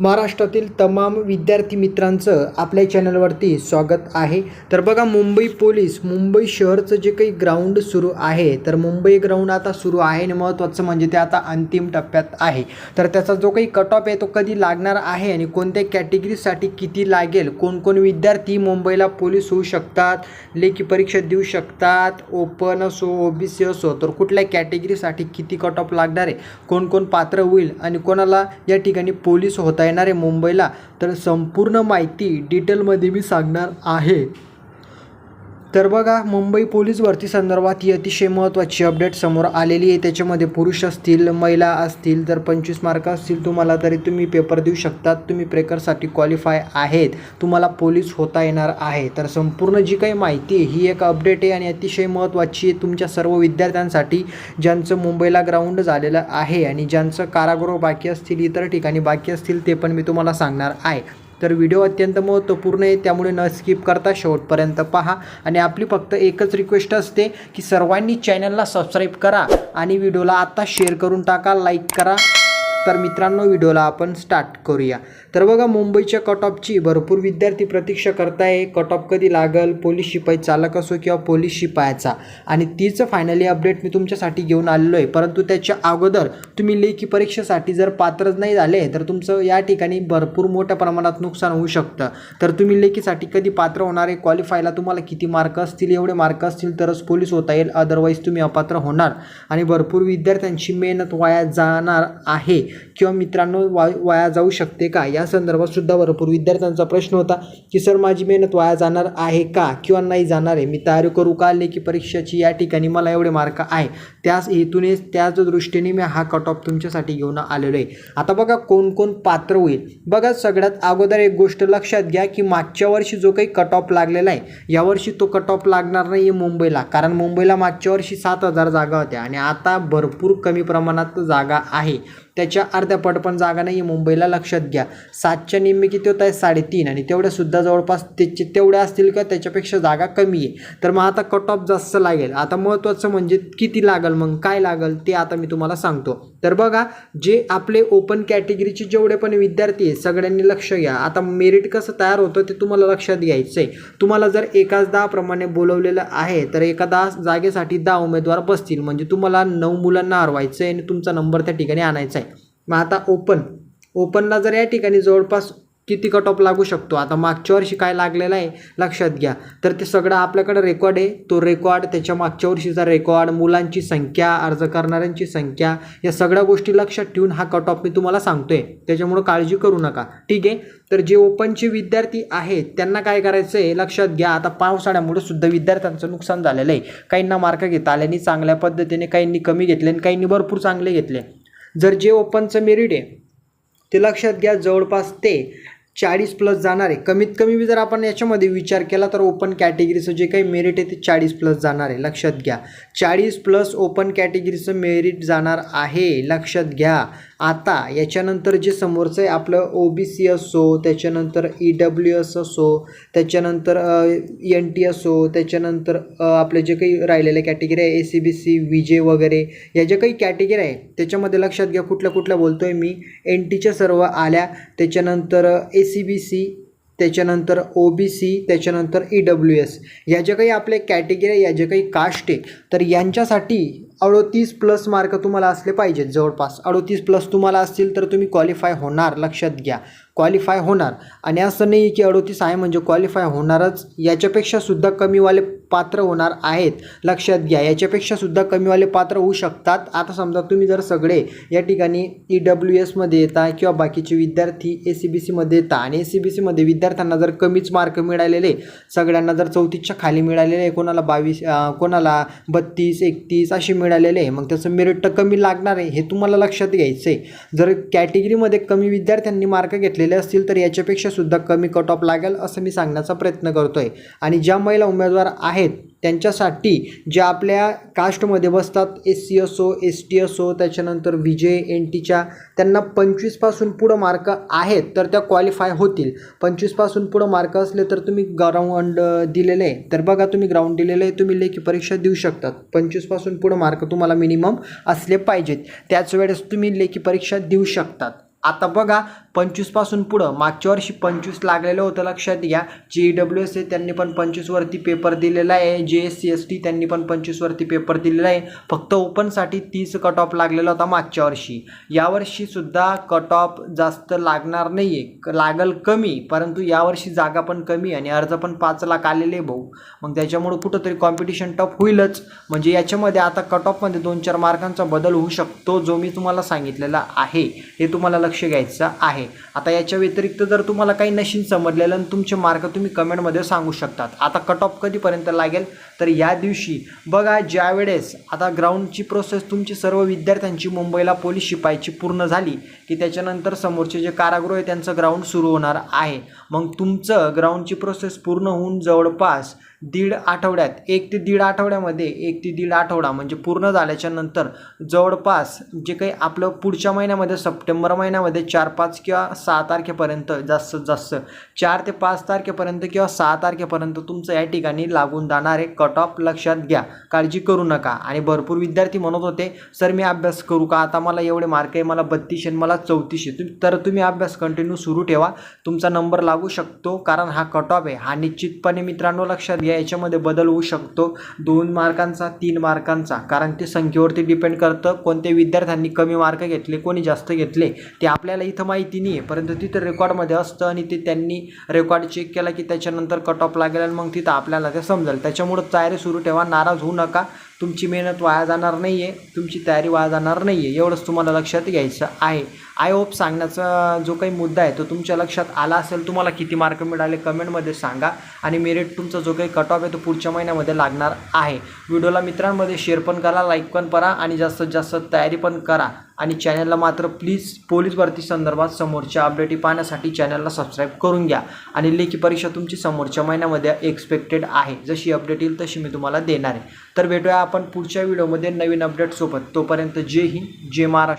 महाराष्ट्रातील तमाम विद्यार्थी मित्रांचं आपल्या चॅनलवरती स्वागत आहे. तर बघा मुंबई पोलीस मुंबई शहरचं जे काही ग्राउंड सुरू आहे तर मुंबई ग्राउंड आता सुरू आहे आणि महत्त्वाचं म्हणजे ते आता अंतिम टप्प्यात आहे. तर त्याचा जो काही कट ऑफ आहे तो कधी लागणार आहे आणि कोणत्या कॅटेगरीसाठी किती लागेल कोणकोण विद्यार्थी मुंबईला पोलीस होऊ शकतात लेखी परीक्षा देऊ शकतात ओपन असो ओ बी सी असो तर कुठल्या कॅटेगरीसाठी किती कट ऑफ लागणार आहे कोण कोण पात्र होईल आणि कोणाला या ठिकाणी पोलीस होता येणार आहे मुंबईला. तर संपूर्ण माहिती डिटेलमध्ये मी सांगणार आहे. तर बघा मुंबई पोलीस भरती संदर्भात ही अतिशय महत्त्वाची अपडेट समोर आलेली आहे. त्याच्यामध्ये पुरुष असतील महिला असतील तर पंचवीस मार्क असतील तुम्हाला तरी तुम्ही पेपर देऊ शकतात. तुम्ही प्रेकरसाठी क्वालिफाय आहेत. तुम्हाला पोलीस होता येणार आहे. तर संपूर्ण जी काही माहिती आहे ही एक अपडेट आहे आणि अतिशय महत्त्वाची आहे. तुमच्या सर्व विद्यार्थ्यांसाठी ज्यांचं मुंबईला ग्राउंड झालेलं आहे आणि ज्यांचं कारागृह बाकी असतील इतर ठिकाणी बाकी असतील ते पण मी तुम्हाला सांगणार आहे. तर व्हिडिओ अत्यंत महत्त्वपूर्ण आहे त्यामुळे न स्किप करता शेवटपर्यंत पहा. आणि आपली फक्त एकच रिक्वेस्ट असते की सर्वांनी चॅनलला सबस्क्राईब करा आणि व्हिडिओला आत्ता शेअर करून टाका लाईक करा. तर मित्रांनो व्हिडिओला आपण स्टार्ट करूया. तर बघा मुंबईच्या कट ऑफची भरपूर विद्यार्थी प्रतीक्षा करताय. कट ऑफ कधी लागल? पोलीस शिपाई चालक असो किंवा पोलीस शिपायाचा. आणि तीच फायनली अपडेट मी तुमच्यासाठी घेऊन आलेलो आहे. परंतु त्याच्या अगोदर तुम्ही लेखी परीक्षेसाठी जर पात्रच नाही झाले तर तुमचं या ठिकाणी भरपूर मोठ्या प्रमाणात नुकसान होऊ शकतं. तर तुम्ही लेखीसाठी कधी पात्र होणार आहे? क्वालिफायला तुम्हाला किती मार्क असतील? एवढे मार्क असतील तरच पोलीस होता येईल. अदरवाईज तुम्ही अपात्र होणार. आणि भरपूर विद्यार्थ्यांची मेहनत वाया जाणार आहे. किंवा मित्रांनो वा वाया जाऊ शकते का? या संदर्भात सुद्धा भरपूर विद्यार्थ्यांचा प्रश्न होता की सर माझी मेहनत वाया जाणार आहे का? किंवा नाही जाणार आहे? मी तयारी करू का? लेखी परीक्षेची या ठिकाणी मला एवढे मार्क आहे. त्याच हेतूने त्याच दृष्टीने मी हा कट ऑफ तुमच्यासाठी घेऊन आलेलो आहे. आता बघा कोण कोण पात्र होईल. बघा सगळ्यात अगोदर एक गोष्ट लक्षात घ्या की मागच्या वर्षी जो काही कट ऑफ लागलेला आहे यावर्षी तो कट ऑफ लागणार नाही आहे मुंबईला. कारण मुंबईला मागच्या वर्षी सात हजार जागा होत्या आणि आता भरपूर कमी प्रमाणात जागा आहे. त्याच्या अर्ध्या पट पण जागा नाही आहे मुंबईला लक्षात घ्या. सातच्या निम्मे किती होत आहे? साडेतीन. आणि तेवढ्यासुद्धा जवळपास त्याचे तेवढ्या असतील का? त्याच्यापेक्षा जागा कमी आहे. तर मग आता कट ऑफ जास्त लागेल. आता महत्त्वाचं म्हणजे किती लागेल मग? काय लागेल? ते आता मी तुम्हाला सांगतो. तर बघा जे आपले ओपन कॅटेगरीचे जेवढे पण विद्यार्थी आहेत सगळ्यांनी लक्ष घ्या. आता मेरिट कसं तयार होतं ते तुम्हाला लक्षात घ्यायचं आहे तुम्हाला जर एकाच दहाप्रमाणे बोलवलेलं आहे तर एका दहा जागेसाठी दहा उमेदवार बसतील. म्हणजे तुम्हाला नऊ मुलांना हरवायचं आहे आणि तुमचा नंबर त्या ठिकाणी आणायचा आहे मग आता ओपन ओपनला जर या ठिकाणी जवळपास किती कट ऑफ लागू शकतो? आता मागच्या वर्षी काय लागलेलं आहे? लक्षात घ्या. तर ते सगळं आपल्याकडे रेकॉर्ड आहे. तो रेकॉर्ड त्याच्या मागच्या वर्षीचा रेकॉर्ड मुलांची संख्या अर्ज करणाऱ्यांची संख्या या सगळ्या गोष्टी लक्षात ठेवून हा कट ऑफ मी तुम्हाला सांगतोय. त्याच्यामुळं काळजी करू नका. ठीक आहे? तर जे ओपनचे विद्यार्थी आहेत त्यांना काय करायचं आहे लक्षात घ्या. आता पावसाळ्यामुळे सुद्धा विद्यार्थ्यांचं नुकसान झालेलं आहे. काहींना मार्क घेता आल्याने चांगल्या पद्धतीने काहींनी कमी घेतले आणि काहींनी भरपूर चांगले घेतले. जर जे ओपनचं मेरिट आहे ते लक्षात घ्या जवळपास ते चाळीस प्लस जाणार आहे. कमीत कमी जर आपण याच्यामध्ये विचार केला तर ओपन कॅटेगरीचं जे काही मेरिट आहे ते चाळीस प्लस जाणार आहे. लक्षात घ्या. चाळीस प्लस ओपन कॅटेगरीचं मेरिट जाणार आहे. लक्षात घ्या. आता याच्यानंतर जे समोरचं आहे आपलं ओ बी सी असो त्याच्यानंतर ई डब्ल्यू एस असो त्याच्यानंतर एन टी असो त्याच्यानंतर आपले जे काही राहिलेले कॅटेगरी आहे ए सी बी सी विजे वगैरे या ज्या काही कॅटेगरी आहे त्याच्यामध्ये लक्षात घ्या कुठल्या कुठल्या बोलतो आहे मी एन टीच्या सर्व आल्या त्याच्यानंतर ए सी बी सी त्याच्यानंतर ओ बी सी त्याच्यानंतर ई डब्ल्यू एस या ज्या काही आपल्या कॅटेगरी आहे या ज्या काही कास्ट आहे तर यांच्यासाठी अडोतीस प्लस मार्क तुम्हाला असले पाहिजेत जवळपास. अडोतीस प्लस तुम्हाला असतील तर तुम्ही क्वालिफाय होणार. लक्षात घ्या. क्वालिफाय होणार. आणि असं नाही की अडोतीस आहे म्हणजे क्वालिफाय होणारच. याच्यापेक्षा सुद्धा कमीवाले पात्र होणार आहेत. लक्षात घ्या. याच्यापेक्षा सुद्धा कमीवाले पात्र होऊ शकतात. आता समजा तुम्ही जर सगळे या ठिकाणी ई डब्ल्यू एसमध्ये येता किंवा बाकीचे विद्यार्थी ए सी बी सीमध्ये येता आणि ए सी बी सीमध्ये विद्यार्थ्यांना जर कमीच मार्क मिळालेले सगळ्यांना जर चौतीसच्या खाली मिळालेले कोणाला बावीस कोणाला बत्तीस एकतीस असे मिळालेले आहे. मग त्याचं मेरिट तर कमी लागणार आहे हे तुम्हाला लक्षात घ्यायचं आहे जर कॅटेगरीमध्ये कमी विद्यार्थ्यांनी मार्क घेतलेले असतील तर याच्यापेक्षा सुद्धा कमी कट ऑफ लागेल असं मी सांगण्याचा प्रयत्न करतो आहे आणि ज्या महिला उमेदवार आहेत त्यांच्यासाठी ज्या आपल्या कास्टमध्ये बसतात एस सी असो एस टी असो त्याच्यानंतर विजे एन टीच्या त्यांना पंचवीसपासून पुढं मार्क आहेत तर त्या क्वालिफाय होतील. पंचवीसपासून पुढं मार्क असले तर तुम्ही ग्राउंड दिलेलं आहे तर बघा तुम्ही ग्राउंड दिलेलं आहे तुम्ही लेखी परीक्षा देऊ शकतात. पंचवीसपासून पुढं मार्क तुम्हाला मिनिमम असले पाहिजेत. त्याच वेळेस तुम्ही लेखी परीक्षा देऊ शकतात. आता बघा पंचवीसपासून पुढं मागच्या वर्षी पंचवीस लागलेलं होतं लक्षात घ्या. जे ई डब्ल्यू एस आहे त्यांनी पण पंचवीसवरती पेपर दिलेला आहे. जे एस सी एस टी त्यांनी पण पंचवीसवरती पेपर दिलेला आहे. फक्त ओपनसाठी तीस कट ऑफ लागलेला होता मागच्या वर्षी. यावर्षीसुद्धा कट ऑफ जास्त लागणार नाही आहे लागल कमी परंतु यावर्षी जागा पण कमी आणि अर्ज पण पाच लाख आलेले आहे भाऊ. मग त्याच्यामुळं कुठंतरी कॉम्पिटिशन टफ होईलच. म्हणजे याच्यामध्ये आता कट ऑफमध्ये दोन चार मार्कांचा बदल होऊ शकतो जो मी तुम्हाला सांगितलेला आहे. हे तुम्हाला लक्ष लक्ष घ्यायचं आहे. आता याच्या व्यतिरिक्त जर तुम्हाला काही नशीन समजलेलं आणि तुमचे मार्क तुम्ही कमेंटमध्ये सांगू शकतात. आता कट ऑफ कधीपर्यंत लागेल? तर या दिवशी. बघा ज्या वेळेस आता ग्राउंडची प्रोसेस तुमची सर्व विद्यार्थ्यांची मुंबईला पोलीस शिपाईची पूर्ण झाली की त्याच्यानंतर समोरचे जे कारागृह आहे त्यांचं ग्राउंड सुरू होणार आहे. मग तुमचं ग्राउंडची प्रोसेस पूर्ण होऊन जवळपास दीड आठवड्यात एक ते दीड आठवड्यामध्ये एक ते दीड आठवडा म्हणजे पूर्ण झाल्याच्यानंतर जवळपास जे काही आपलं पुढच्या महिन्यामध्ये सप्टेंबर महिन्यामध्ये चार पाच किंवा सहा तारखेपर्यंत जास्तीत जास्त चार ते पाच तारखेपर्यंत किंवा सहा तारखेपर्यंत तुमचं या ठिकाणी लागून जाणारे कट ऑफ लक्षात घ्या. काळजी करू नका. आणि भरपूर विद्यार्थी म्हणत होते सर मी अभ्यास करू का? आता मला एवढे मार्क आहे मला बत्तीस आणि मला चौतीसशे तुम तर तुम्ही अभ्यास कंटिन्यू सुरू ठेवा. तुमचा नंबर लागू शकतो कारण हा कट ऑफ आहे. हा निश्चितपणे मित्रांनो लक्षात घ्या याच्यामध्ये बदल होऊ शकतो. दोन मार्कांचा तीन मार्कांचा. कारण ते संख्येवरती डिपेंड करतं. कोणत्या विद्यार्थ्यांनी कमी मार्क घेतले कोणी जास्त घेतले ते आपल्याला इथं माहिती नाही आहे परंतु तिथं रेकॉर्डमध्ये असतं आणि ते त्यांनी रेकॉर्ड चेक केला की त्याच्यानंतर कट ऑफ लागेल आणि मग तिथं आपल्याला ते समजेल. त्याच्यामुळं तयारी सुरू ठेवा. नाराज होऊ नका. तुमची मेहनत वाया जाणार नाही आहे तुमची तयारी वाया जाणार नाही आहे एवढंच तुम्हाला लक्षात घ्यायचं आहे. आय होप सांगण्याचा जो काही मुद्दा आहे तो तुमच्या लक्षात आला असेल तुम्हाला किती मार्क मिळाले कमेंटमध्ये सांगा. आणि मेरिट तुमचा जो काही कट ऑफ आहे तो पुढच्या महिन्यामध्ये लागणार आहे. व्हिडिओला मित्रांमध्ये शेअर पण करा लाईक पण करा आणि जास्तीत जास्त तयारी पण करा. आणि चॅनलला मात्र प्लीज पोलीस भरती संदर्भात समोरच्या अपडेटी पाहण्यासाठी चॅनलला सबस्क्राईब करून घ्या. आणि लेखी परीक्षा तुमची समोरच्या महिन्यामध्ये एक्सपेक्टेड आहे. जशी अपडेट येईल तशी मी तुम्हाला देणार आहे. तर भेटूया आपण पुढच्या व्हिडिओमध्ये नवीन अपडेटसोबत तोपर्यंत जय हिंद जय महाराष्ट्र.